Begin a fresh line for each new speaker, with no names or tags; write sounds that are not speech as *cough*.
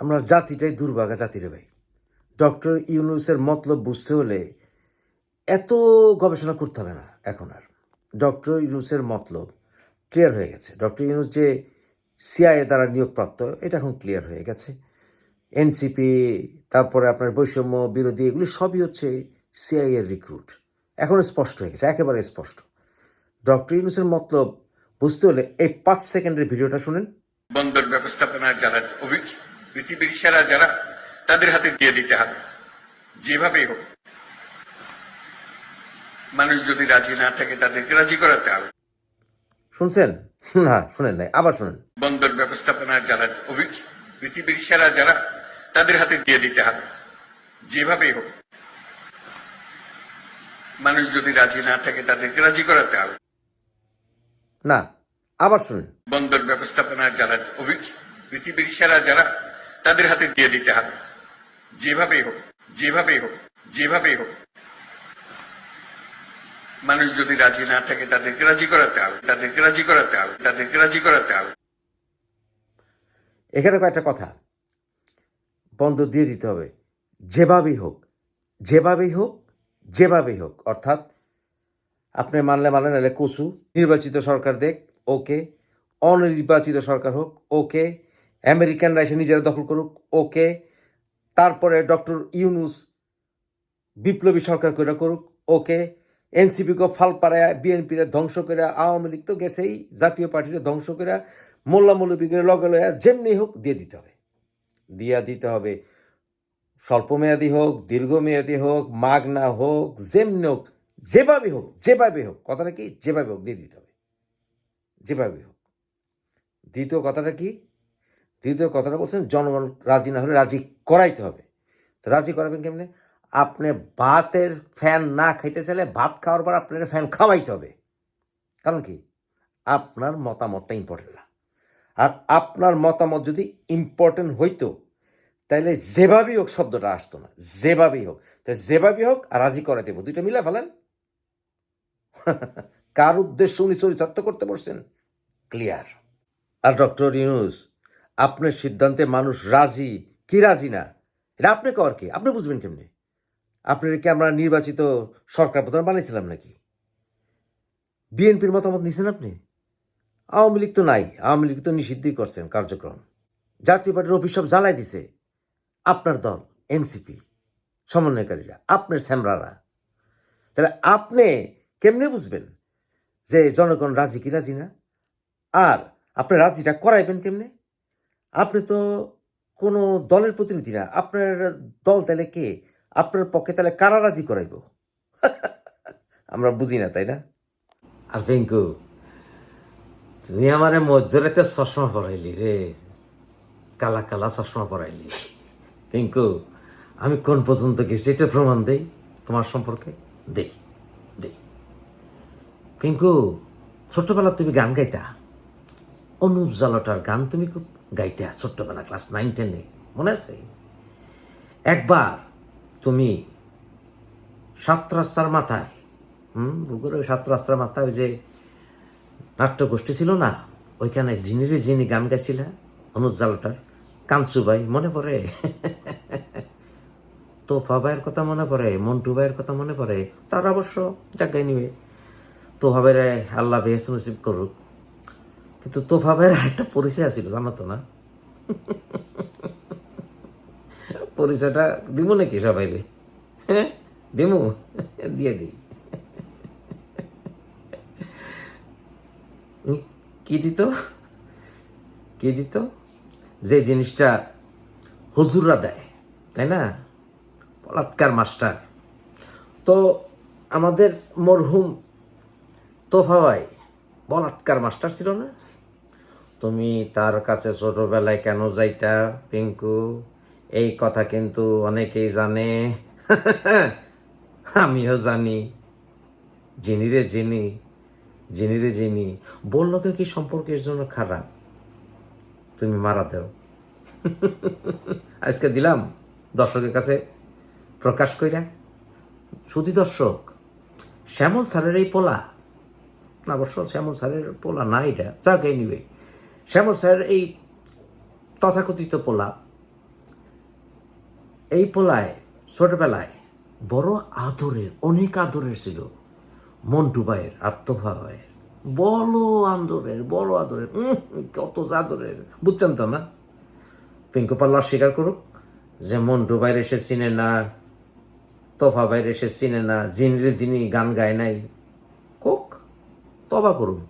আমরা জাতিটাই দুর্ভাগা জাতিরে ভাই। ডক্টর ইউনুসের মতলব বুঝতে হলে এত গবেষণা করতে হবে না, এখন আর। ডক্টর ইউনুসের মতলব ক্লিয়ার হয়ে গেছে। ডক্টর ইউনুস যে সিআইএ দ্বারা নিয়োগপ্রাপ্ত, এটা এখন ক্লিয়ার হয়ে গেছে। এনসিপি তারপরে আপনার বৈষম্য বিরোধী, এগুলি সবই হচ্ছে সিআইএর রিক্রুট এখন স্পষ্ট হয়ে গেছে, একেবারে স্পষ্ট। ডক্টর ইউনুসের মতলব বুঝতে হলে এই পাঁচ সেকেন্ডের ভিডিওটা শুনেন।
বন্দর ব্যবস্থাপনার যারা পৃথিবীর সেরা যারা তাদের হাতে দিয়ে দিতে হবে। যেভাবেই হোক। মানুষ যদি রাজি না থাকে তাদেরকে রাজি করাতে হবে।
শুনছেন? না শুনেন নাই আবার শুনেন।
বন্দর ব্যবস্থাপনার যারা পৃথিবীর সেরা যারা তাদের হাতে দিয়ে দিতে হবে। যেভাবেই হোক। মানুষ যদি রাজি না থাকে তাদেরকে রাজি করাতে হবে।
না আবার শুনেন।
বন্দর ব্যবস্থাপনার যারা পৃথিবীর সেরা যারা তাদের হাতে দিয়ে দিতে হবে। যেভাবেই হোক যেভাবেই হোক যেভাবেই হোক। মানুষ যদি রাজি না থাকে, তাদেরকে রাজি করাতে হবে, তাদেরকে রাজি করাতে হবে, তাদেরকে রাজি করাতে হবে।
এখানে কয়েকটা কথা। বন্ধ দিয়ে দিতে হবে। যেভাবেই হোক যেভাবেই হোক যেভাবেই হোক, অর্থাৎ আপনি মানলে মানলেন নাহলে কসু। নির্বাচিত সরকার দেখ, ওকে। অনির্বাচিত সরকার হোক, ওকে। আমেরিকানরা এসে নিজেরা দখল করুক, ওকে। তারপরে ডক্টর ইউনুস বিপ্লবী সরকার করে করুক, ওকে। এনসিপিকে ফাল পাড়ায় বিএনপিরে ধ্বংস করে আওয়ামী লীগ তো গেছেই, জাতীয় পার্টিরে ধ্বংস করে মোল্লা মৌলবীকে লগে লয়া যেমনি হোক দিয়ে দিতে হবে। দিয়া দিতে হবে। স্বল্পমেয়াদী হোক দীর্ঘমেয়াদী হোক, মাগনা হোক, যেমনি হোক, যেভাবে হোক যেভাবে হোক, কথাটা কি? যেভাবে হোক, দিয়ে দিতে হবে। যেভাবে হোক। দ্বিতীয় কথাটা কি? দ্বিতীয় কথাটা বলছেন, জনগণ রাজি না হলে রাজি করাইতে হবে। তো রাজি করাবেন কেমনে? আপনি ভাতের ফ্যান না খাইতে চাইলে ভাত খাওয়ার পর আপনার ফ্যান খাওয়াইতে হবে। কারণ কি? আপনার মতামতটা ইম্পর্টেন্ট না। আর আপনার মতামত যদি ইম্পর্টেন্ট হইতো তাহলে যেভাবেই হোক শব্দটা আসতো না। যেভাবেই হোক। তাই যেভাবেই হোক, আর রাজি করে দেবো দুইটা মিলে ফেলেন। *laughs* কার উদ্দেশ্য উনি চরিতার্থ করতে পারছেন ক্লিয়ার। আর ডক্টর ইউনুস আপনার সিদ্ধান্তে মানুষ রাজি, কি রাজি না? এটা আপনি কর কি? আপনি বুঝবেন কেমনি? আপনার কি আমরা নির্বাচিত সরকার প্রধান বানিয়েছিলাম নাকি? বিএনপির মতামত নিছেন আপনি? আওয়ামী লীগ তো নাই, আওয়ামী লীগ তো নিষিদ্ধই করছেন কার্যক্রম। জাতীয় পার্টির অফিস সব জ্বালাই দিছে। আপনার দল, এনসিপি, সমন্বয়কারীরা, আপনার স্যামরারা। তাহলে আপনি কেমনে বুঝবেন যে জনগণ রাজি কি রাজি না? আর আপনি রাজিটা করাইবেন কেমনে? আপনি তো কোনো দলের প্রতিনিধি না। আপনার দল তাহলে কে? আপনার পক্ষে তাহলে কারা রাজি করাইব? *laughs* আমরা বুঝি না, তাই না? আর পিঙ্কু, তুই আমারে মধ্যরাতে চশমা পরাইলি রে। কালা কালা চশমা পরাইলি। *laughs* পিঙ্কু, আমি কোন পর্যন্ত গেছি এটা প্রমাণ দেই, তোমার সম্পর্কে? দেই দেই। পিঙ্কু ছোট্টবেলা তুমি গান গাইতা? অনুপ জালটার গান তুমি খুব গাইতা ছোট্টবেলা ক্লাস নাইন টেনে মনে আছে? একবার তুমি সাত রাস্তার মাথায়, হুম, বুকুরে সাত রাস্তার মাথায় ওই যে নাট্যগোষ্ঠী ছিল না? ওইখানে ঝিনিরে ঝিনি গান গাইছিল, অনুপ কাঞ্চু ভাই, মনে পড়ে? *laughs* তোফা ভাইয়ের কথা মনে পড়ে? মন্টু ভাইয়ের কথা মনে পড়ে? তার অবশ্য জায়গায় নিবে তোফা ভাইয়ের আল্লাহ বেহেস নসিব করুক। কিন্তু তোফা ভাইয়ের একটা পরিচয় আছিল, জানো তো না? পরিচয়টা দিব নাকি সবাই হ্যাঁ? দিমু? দিয়ে দিই। কি দিত? কি দিত? যে জিনিসটা হুজুররা দেয়, তাই না? বলাৎকার মাস্টার। তো আমাদের মরহুম তোফা ভাই বলাৎকার মাস্টার ছিল না? তুমি তার কাছে ছোটবেলায় কেন যাইতা, পিঙ্কু? এই কথা কিন্তু অনেকেই জানে। *laughs* আমিও জানি। জিনি রে জিনি জিনি রে জিনি। বলল কি সম্পর্কের জন্য খারাপ? তুমি মারা দাও। *laughs* আজকে দিলাম দর্শকের কাছে প্রকাশ কইরা। শুধু দর্শক, শ্যামল স্যারের এই পোলা। না, অবশ্য শ্যামল স্যারের পোলা না এটা। যাক নিবে শ্যামল স্যার, এই তথাকথিত পোলা, এই পোলায় ছোটবেলায় বড় আদরের, অনেক আদরের ছিল, মন্টু ভাইয়ের আর বড় আদরের বড় আদরের কত আদরের, বুঝছেন তো না? পিঙ্কু পাল্লা স্বীকার করুক যে মন্টু বাইরে সে চিনে না, তোফা বাইরে এসে চিনে না, জিনরে যিনি গান গায় নাই। কোক, তবা করুন